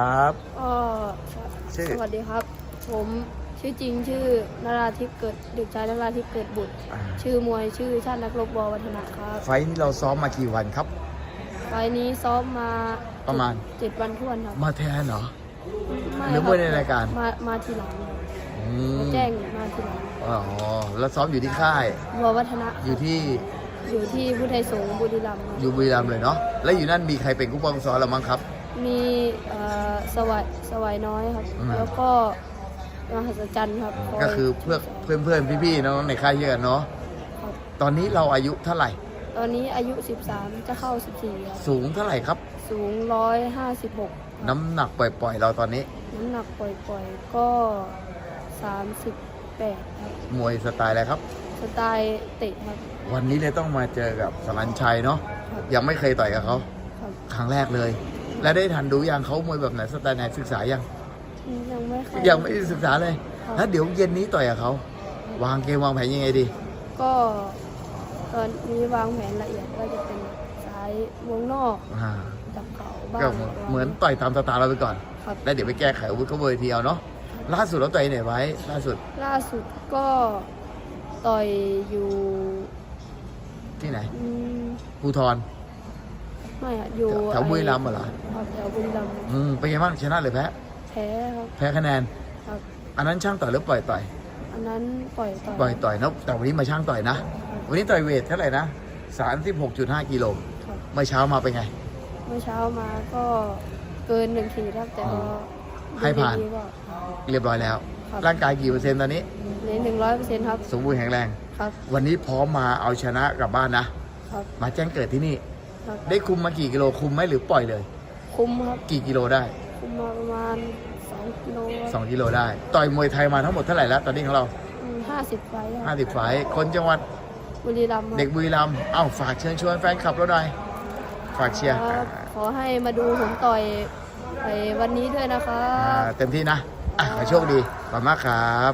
ครับก็ชื่อ สวัสดีครับ ผมชื่อจริงชื่อนราธิปเกิดเด็กชายนราธิปเกิดบุตร อ่าชื่อมวยชื่อชาตินักรบววัฒนะครับไฟท์นี้เราซ้อมมากี่วันครับ ไฟล์นี้ซ้อมมาประมาณ เจ็ดวันท้วนครับมาแทนเหรอ ไม่หรือคบมวยในรายการ มามาทีหลังครับอืมามแจ้งมาทีหลังอ๋อแล้วซ้อมอยู่ที่ค่ายวัววัฒนะ อยู่ที่อยู่ที่พุทธไทยสงฆ์บุรีรัมย์ครับอยู่บุรีรัมย์เลยเนาะแล้วอยู่นั่นมีใครเป็นผู้ปกครองสอนเรามั้งครับ มีเอ่อสวัยสวัยน้อยครับ อืม แล้วก็มหัศจรรย์ครับยก็คือเพื่อเพื่อนเพื่อนๆพี่ๆน้องๆในค่ายเยอะกันเนาะครับตอนนี้เราอายุเท่าไหร่ ตอนนี้อายุ 13 จะเข้า 14ครับสูงเท่าไหร่ครับ สูง 156 น้ำหนักปล่อยๆ เราตอนนี้ น้ำหนักปล่อยๆ ก็ 38ครับมวยสไตล์อะไรครับ สไตล์เตะครับวันนี้เลยต้องมาเจอกับสลันชัยเนาะครับยังไม่เคยต่อยกับเขาครับครั้งแรกเลย และได้ทันดูยังเขามวยแบบไหนสไตล์ไหนศึกษายังยังไม่ค่อยยังไม่ได้ศึกษาเลยครับแล้วเดี๋ยวเย็นนี้ต่อยกับเขาวางเกมวางแผนยังไงดี ก็ตอนนี้วางแผนละเอียดว่าจะเป็นซ้ายวงนอกอ่าจับเข่าบ้างก็เหมือนต่อยตามสไตล์เราไปก่อนครับแล้วเดี๋ยวไปแก้ไขอาวุธเขาเวทีเอาเนาะล่าสุดเราต่อยไหนไว้ ล่าสุด ล่าสุดก็ต่อยอยู่ที่ไหนอืมภูทร ไม่อะอยู่แถวบุรีรัมย์เหรอครับแถวบุรีรัมย์อืมเป็นไงบ้างชนะหรือแพ้แพ้ครับแพ้คะแนนครับอันนั้นช่างต่อยหรือปล่อยต่อย อันนั้นปล่อยต่อยปล่อยต่อยนะแต่วันนี้มาช่างต่อยนะ วันนี้ต่อยเวทเท่าไหร่นะ36.5กิโลครับเมื่อเช้ามาเป็นไง เมื่อเช้ามาก็เกินหนึ่งขีดครับแต่พอให้ผ่านดีๆก็เรียบร้อยแล้วครับร่างกายกี่เปอร์เซ็นต์ตอนนี้ในหนึ่งร้อยเปอร์เซ็นต์ครับ สมบูรณ์แข็งแรง ครับ วันนี้พร้อมมาเอาชนะกลับบ้านนะครับมาแจ้งเกิดที่นี่ ครับ ได้คุมมากี่กิโลคุมไหมหรือปล่อยเลย คุ้มครับกี่กิโลได้คุ้มมาประมาณสองกิโล2กิโลได้ ต่อยมวยไทยมาทั้งหมดเท่าไหร่แล้วตอนนี้ของเราห้าสิบไฟล์ครับ50ฝ่ายคนจังหวัดบุรีรัมย์ครับ เด็กบุรีรัมย์เอ้าฝากเชิญชวนแฟนคลับเราหน่อยฝากเชียร์ครับขอให้มาดูผมต่อยไปวันนี้ด้วยนะครัอ่าบ เต็มที่นะอะขอโชคดีขอบคุณมากครับ